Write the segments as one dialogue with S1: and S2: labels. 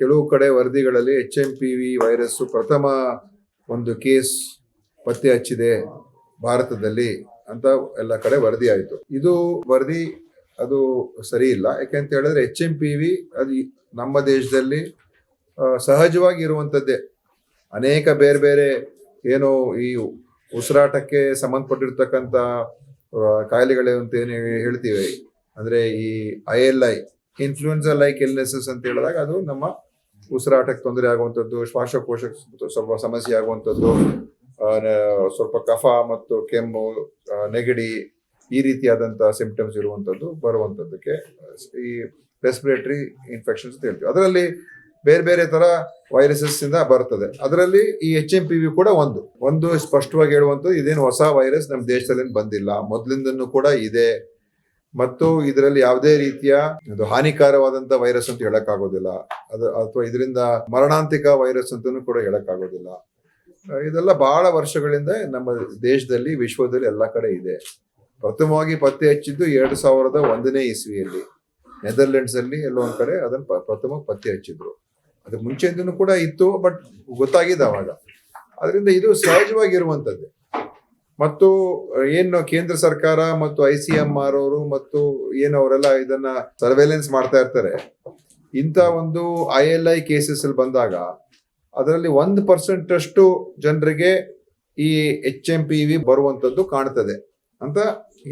S1: ಕೆಲವು ಕಡೆ ವರದಿಗಳಲ್ಲಿ H M P V virus ಪ್ರಥಮ ಒಂದು ಕೇಸ್ ಪತ್ತೆ ಹಚ್ಚಿದೆ ಭಾರತದಲ್ಲಿ ಅಂತ ಎಲ್ಲ ಕಡೆ ವರದಿ ಆಯಿತು. ಇದು ವರದಿ ಅದು ಸರಿ ಇಲ್ಲ. ಯಾಕೆಂತ ಹೇಳಿದ್ರೆ ಎಚ್ ಎಂ ಪಿ ವಿ ಅದು ನಮ್ಮ ದೇಶದಲ್ಲಿ ಸಹಜವಾಗಿ ಇರುವಂಥದ್ದೇ ಅನೇಕ ಬೇರೆ ಬೇರೆ ಏನು ಈ ಉಸಿರಾಟಕ್ಕೆ ಸಂಬಂಧಪಟ್ಟಿರ್ತಕ್ಕಂಥ ಕಾಯಿಲೆಗಳೇ ಕಾಯಿಲೆಗಳು ಅಂತ ಏನು ಹೇಳ್ತೀವಿ. ಅಂದರೆ ಈ I L I influenza like illnesses ಅಂತ ಹೇಳಿದಾಗ ಅದು ನಮ್ಮ ಉಸಿರಾಟಕ್ಕೆ ತೊಂದರೆ ಆಗುವಂಥದ್ದು, ಶ್ವಾಸಕೋಶಕ್ಕೆ ಸ್ವಲ್ಪ ಸಮಸ್ಯೆ ಆಗುವಂಥದ್ದು ಸ್ವಲ್ಪ ಕಫ ಮತ್ತು ಕೆಮ್ಮು ನೆಗಡಿ ಈ ರೀತಿಯಾದಂಥ ಸಿಂಪ್ಟಮ್ಸ್ ಇರುವಂಥದ್ದು ಬರುವಂಥದ್ದಕ್ಕೆ ಈ ರೆಸ್ಪಿರೇಟರಿ ಇನ್ಫೆಕ್ಷನ್ಸ್ ಅಂತ ಹೇಳ್ತೀವಿ. ಅದರಲ್ಲಿ ಬೇರೆ ಬೇರೆ ತರ ವೈರಸಸ್ ಇಂದ ಬರ್ತದೆ. ಅದರಲ್ಲಿ ಈ ಎಚ್ ಎಂ ಪಿ ವಿ ಕೂಡ ಒಂದು. ಒಂದು ಸ್ಪಷ್ಟವಾಗಿ ಹೇಳುವಂಥದ್ದು ಇದೇನು ಹೊಸ ವೈರಸ್ ನಮ್ಮ ದೇಶದಲ್ಲಿ ಬಂದಿಲ್ಲ. ಮೊದಲಿಂದನೂ ಕೂಡ ಇದೆ. ಮತ್ತು ಇದರಲ್ಲಿ ಯಾವುದೇ ರೀತಿಯ ಒಂದು ವೈರಸ್ ಅಂತ ಹೇಳಕ್ಕಾಗೋದಿಲ್ಲ. ಅದು ಅಥವಾ ಇದರಿಂದ ಮರಣಾಂತಿಕ ವೈರಸ್ ಅಂತಾನೂ ಕೂಡ ಹೇಳಕ್ಕಾಗೋದಿಲ್ಲ. ಇದೆಲ್ಲ ಬಹಳ ವರ್ಷಗಳಿಂದ ನಮ್ಮ ದೇಶದಲ್ಲಿ, ವಿಶ್ವದಲ್ಲಿ ಎಲ್ಲ ಕಡೆ ಇದೆ. ಪ್ರಥಮವಾಗಿ ಪತ್ತೆ ಹಚ್ಚಿದ್ದು ಎರಡು ಸಾವಿರದ ಒಂದನೇ ಇಸ್ವಿಯಲ್ಲಿ. ನೆದರ್ಲೆಂಡ್ಸ್ ಅಲ್ಲಿ ಎಲ್ಲೋ ಒಂದ್ ಕಡೆ ಅದನ್ನ ಪ್ರಥಮ ಪತ್ತೆ ಹಚ್ಚಿದ್ರು. ಅದಕ್ಕೆ ಮುಂಚೆಯಿಂದನೂ ಕೂಡ ಇತ್ತು, ಬಟ್ ಗೊತ್ತಾಗಿದೆ ಅವಾಗ. ಅದರಿಂದ ಇದು ಸಹಜವಾಗಿರುವಂತದ್ದೇ. ಮತ್ತು ಏನು ಕೇಂದ್ರ ಸರ್ಕಾರ ಮತ್ತು ಐ ಸಿ ಎಂ ಆರ್ ಅವರು ಮತ್ತು ಏನು ಅವರೆಲ್ಲ ಇದನ್ನ ಸರ್ವೆಲೆನ್ಸ್ ಮಾಡ್ತಾ ಇರ್ತಾರೆ. ಇಂಥ ಒಂದು ಐ ಎಲ್ ಐ ಕೇಸಸ್ ಅಲ್ಲಿ ಬಂದಾಗ ಅದರಲ್ಲಿ ಒಂದು ಪರ್ಸೆಂಟ್ ಅಷ್ಟು ಜನರಿಗೆ ಈ ಎಚ್ ಎಂ ಪಿ ವಿ ಬರುವಂತದ್ದು ಕಾಣ್ತದೆ. ಅಂತ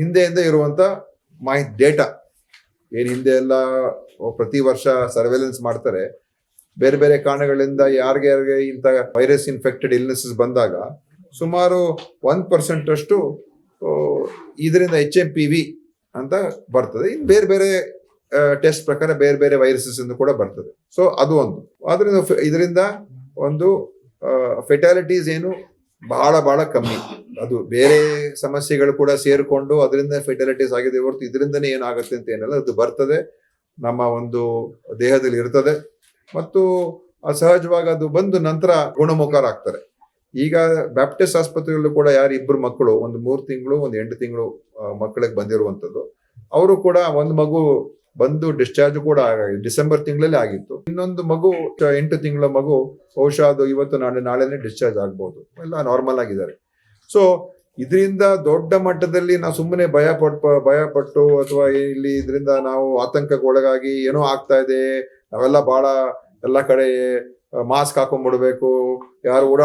S1: ಹಿಂದೆಯಿಂದ ಇರುವಂತ ಮಾಹಿತಿ ಡೇಟಾ ಏನ್ ಹಿಂದೆ ಎಲ್ಲ ಪ್ರತಿ ವರ್ಷ ಸರ್ವೆಲೆನ್ಸ್ ಮಾಡ್ತಾರೆ. ಬೇರೆ ಬೇರೆ ಕಾರಣಗಳಿಂದ ಯಾರಿಗೆ ಯಾರಿಗೆ ಇಂಥ ವೈರಸ್ ಇನ್ಫೆಕ್ಟೆಡ್ ಇಲ್ನೆಸಸ್ ಬಂದಾಗ ಸುಮಾರು ಒನ್ ಪರ್ಸೆಂಟ್ ಅಷ್ಟು ಇದರಿಂದ ಎಚ್ ಎಂ ಪಿ ವಿ ಅಂತ ಬರ್ತದೆ. ಇನ್ನು ಬೇರೆ ಬೇರೆ ಟೆಸ್ಟ್ ಪ್ರಕಾರ ಬೇರೆ ಬೇರೆ ವೈರಸಸ್ ಇಂದ ಕೂಡ ಬರ್ತದೆ. ಸೊ ಅದು ಒಂದು. ಆದ್ರಿಂದ ಇದರಿಂದ ಒಂದು ಫೆಟಾಲಿಟೀಸ್ ಏನು ಬಹಳ ಬಹಳ ಕಮ್ಮಿ. ಅದು ಬೇರೆ ಸಮಸ್ಯೆಗಳು ಕೂಡ ಸೇರಿಕೊಂಡು ಅದರಿಂದ ಫೆಟಾಲಿಟೀಸ್ ಆಗಿದೆ ಹೊರತು ಇದರಿಂದನೇ ಏನಾಗುತ್ತೆ ಅಂತ ಏನಲ್ಲ. ಅದು ಬರ್ತದೆ. ನಮ್ಮ ಒಂದು ದೇಹದಲ್ಲಿ ಇರ್ತದೆ. ಮತ್ತು ಅಸಹಜವಾಗಿ ಅದು ಬಂದು ನಂತರ ಗುಣಮುಖರಾಗ್ತಾರೆ. ಈಗ ಬ್ಯಾಪ್ಟಿಸ್ಟ್ ಆಸ್ಪತ್ರೆಯಲ್ಲೂ ಕೂಡ ಯಾರು ಇಬ್ಬರು ಮಕ್ಕಳು, ಒಂದು ಮೂರು ತಿಂಗಳು, ಒಂದು ಎಂಟು ತಿಂಗಳು ಮಕ್ಕಳಿಗೆ ಬಂದಿರುವಂತದ್ದು ಅವರು ಕೂಡ ಒಂದು ಮಗು ಬಂದು ಡಿಸ್ಚಾರ್ಜ್ ಕೂಡ ಡಿಸೆಂಬರ್ ತಿಂಗಳಲ್ಲಿ ಆಗಿತ್ತು. ಇನ್ನೊಂದು ಮಗು, ಎಂಟು ತಿಂಗಳ ಮಗು, ಬಹುಶಃ ಅದು ಇವತ್ತು ನಾಳೆ, ನಾಳೆನೇ ಡಿಸ್ಚಾರ್ಜ್ ಆಗ್ಬೋದು. ಎಲ್ಲ ನಾರ್ಮಲ್ ಆಗಿದ್ದಾರೆ. ಸೊ ಇದರಿಂದ ದೊಡ್ಡ ಮಟ್ಟದಲ್ಲಿ ನಾವು ಸುಮ್ಮನೆ ಭಯ ಪಟ್ ಭಯ ಪಟ್ಟು ಅಥವಾ ಇಲ್ಲಿ ಇದರಿಂದ ನಾವು ಆತಂಕಕ್ಕೆ ಒಳಗಾಗಿ ಏನೋ ಆಗ್ತಾ ಇದೆ. ನಾವೆಲ್ಲ ಬಹಳ ಎಲ್ಲ ಕಡೆ ಮಾಸ್ಕ್ ಹಾಕೊಂಡ್ಬಿಡ್ಬೇಕು ಯಾರು